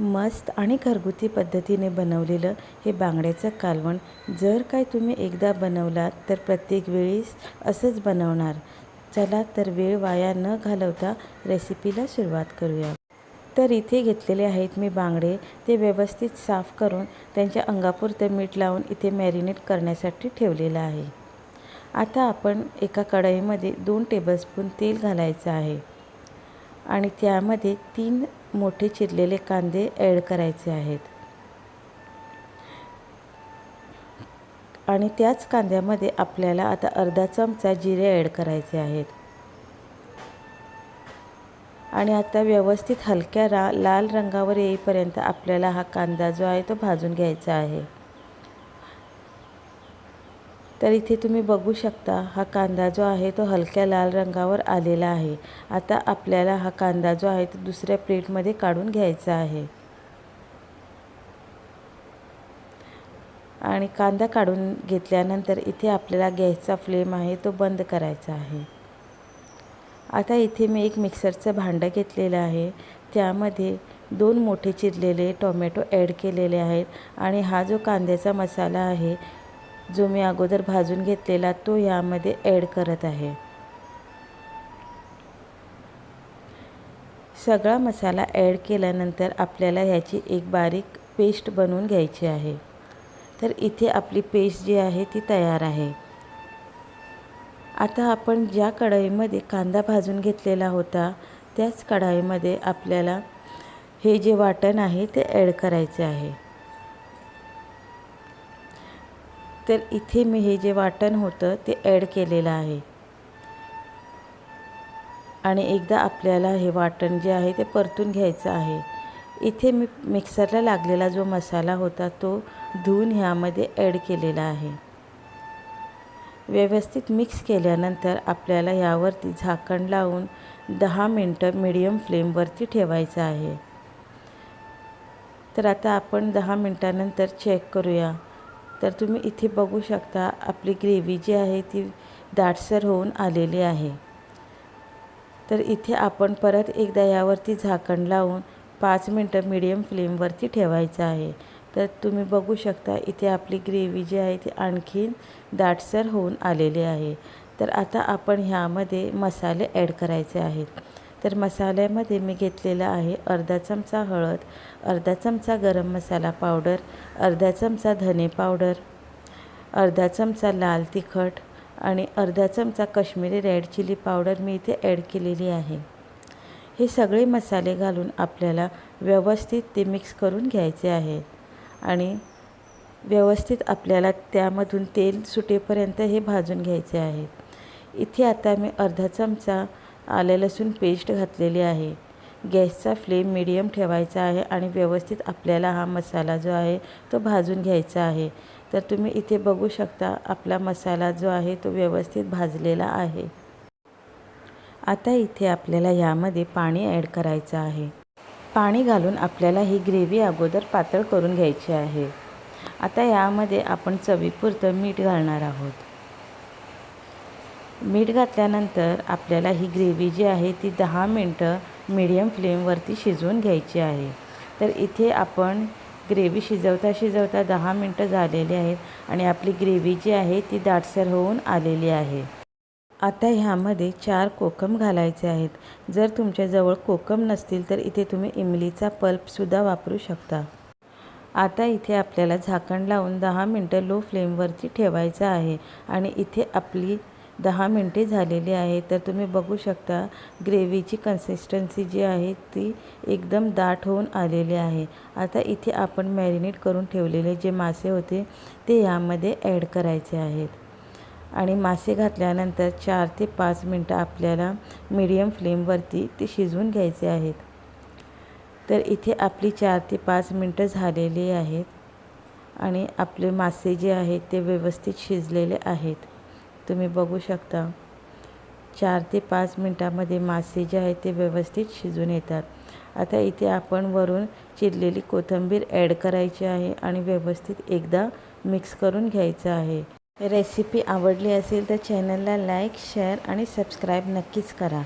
मस्त आणि घरगुती पद्धतीने बनवलेलं हे बांगड्याचं कालवण. जर काय तुम्ही एकदा बनवलात तर प्रत्येक वेळेस असंच बनवणार. चला तर वेळ वाया न घालवता रेसिपीला सुरुवात करूया. तर इथे घेतलेले आहेत मी बांगडे. ते व्यवस्थित साफ करून त्यांच्या अंगापुरतं मीठ लावून इथे मॅरिनेट करण्यासाठी ठेवलेलं आहे. आता आपण एका कढईमध्ये दोन टेबलस्पून तेल घालायचं आहे. आणि त्यामध्ये तीन मोठे चिरलेले कांदे ॲड करायचे आहेत. आणि त्याच कांद्यामध्ये आपल्याला आता अर्धा चमचा जिरे ॲड करायचे आहेत. आणि आता व्यवस्थित हलक्या रा लाल रंगावर येईपर्यंत आपल्याला हा कांदा जो आहे तो भाजून घ्यायचा आहे. तर इथे तुम्ही बघू शकता हा कांदा जो आहे तो हलक्या लाल रंगावर आलेला आहे. आता आपल्याला हा कांदा जो आहे तो दुसऱ्या प्लेटमध्ये काढून घ्यायचा आहे. आणि कांदा काढून घेतल्यानंतर इथे आपल्याला गॅसचा फ्लेम आहे तो बंद करायचा आहे. आता इथे मी एक मिक्सरचं भांडं घेतलेलं आहे. त्यामध्ये दोन मोठे चिरलेले टोमॅटो ॲड केलेले आहेत. आणि हा जो कांद्याचा मसाला आहे जो मी अगोदर भाजून घेतलेला तो यामध्ये ॲड करत आहे. सगळा मसाला ॲड केल्यानंतर आपल्याला ह्याची एक बारीक पेस्ट बनवून घ्यायची आहे. तर इथे आपली पेस्ट जी आहे ती तयार आहे. आता आपण ज्या कढईमध्ये कांदा भाजून घेतलेला होता त्याच कढाईमध्ये आपल्याला हे जे वाटण आहे ते ॲड करायचे आहे. तर इथे मी हे जे वाटण होतं ते ॲड केलेलं आहे. आणि एकदा आपल्याला हे वाटण जे आहे ते परतून घ्यायचं आहे. इथे मी मिक्सरला लागलेला जो मसाला होता तो धुवून ह्यामध्ये ॲड केलेला आहे. व्यवस्थित मिक्स केल्यानंतर आपल्याला यावरती झाकण लावून दहा मिनटं मीडियम फ्लेमवरती ठेवायचं आहे. तर आता आपण दहा मिनटानंतर चेक करूया. तर तुम्ही इथे बघू शकता आपली ग्रेव्ही जी आहे ती दाटसर होऊन आलेली आहे. तर इथे आपण परत एकदा यावरती झाकण लावून पाच मिनटं मीडियम फ्लेमवरती ठेवायचं आहे. तर तुम्ही बघू शकता इथे आपली ग्रेव्ही जी आहे ती आणखीन दाटसर होऊन आलेली आहे. तर आता आपण ह्यामध्ये मसाले ॲड करायचे आहेत. तर मसाल्यामध्ये मी घेतलेला आहे अर्धा चमचा हळद अर्धा चमचा गरम मसाला पावडर अर्धा चमचा धने पावडर अर्धा चमचा लाल तिखट आणि अर्धा चमचा कश्मीरी रेड चिली पावडर मी इथे ॲड केलेली आहे. हे सगळे मसाले घालून आपल्याला व्यवस्थित ते मिक्स करून घ्यायचे आहे आणि व्यवस्थित आपल्याला त्यामधून तेल सुटेपर्यंत हे भाजून घ्यायचे आहे इथे आता मी अर्धा चमचा आले लसूण पेस्ट घातलेली आहे. गॅसचा फ्लेम मिडियम ठेवायचा आहे आणि व्यवस्थित आपल्याला हा मसाला जो आहे तो भाजून घ्यायचा आहे. तर तुम्ही इथे बघू शकता आपला मसाला जो आहे तो व्यवस्थित भाजलेला आहे. आता इथे आपल्याला यामध्ये पाणी ॲड करायचं आहे. पाणी घालून आपल्याला ही ग्रेव्ही अगोदर पातळ करून घ्यायची आहे. आता यामध्ये आपण चवीपुरतं मीठ घालणार आहोत. मीठ घातल्यानंतर आपल्याला ही ग्रेव्ही जी आहे ती दहा मिनटं मीडियम फ्लेमवरती शिजवून घ्यायची आहे. तर इथे आपण ग्रेव्ही शिजवता शिजवता दहा मिनटं झालेली आहेत आणि आपली ग्रेव्ही जी आहे ती दाटसर होऊन आलेली आहे. आता ह्यामध्ये चार कोकम घालायचे आहेत. जर तुमच्याजवळ कोकम नसतील तर इथे तुम्ही इमलीचा पल्पसुद्धा वापरू शकता. आता इथे आपल्याला झाकण लावून दहा मिनटं लो फ्लेमवरती ठेवायचं आहे आणि इथे आपली दहा मिनटे झालेली आहे. तर तुम्ही बघू शकता ग्रेव्हीची कन्सिस्टन्सी जी आहे ती एकदम दाट होऊन आलेली आहे. आता इथे आपण मॅरिनेट करून ठेवलेले जे मासे होते ते यामध्ये ॲड करायचे आहेत. आणि मासे घातल्यानंतर चार ते पाच मिनटं आपल्याला मीडियम फ्लेमवरती ते शिजवून घ्यायचे आहेत. तर इथे आपली चार ते पाच मिनटं झालेली आहेत. आणि आपले मासे जे आहेत ते व्यवस्थित शिजलेले आहेत. तुम्ही बघू शकता. चार ते पाच मिनटामध्ये मासे जे आहेत ते व्यवस्थित शिजून येतात. आता इथे आपण वरून चिरलेली कोथिंबीर ॲड करायची आहे आणि व्यवस्थित एकदा मिक्स करून घ्यायचं आहे. रेसिपी आवडली असेल तर चॅनलला लाईक शेअर आणि सबस्क्राईब नक्कीच करा.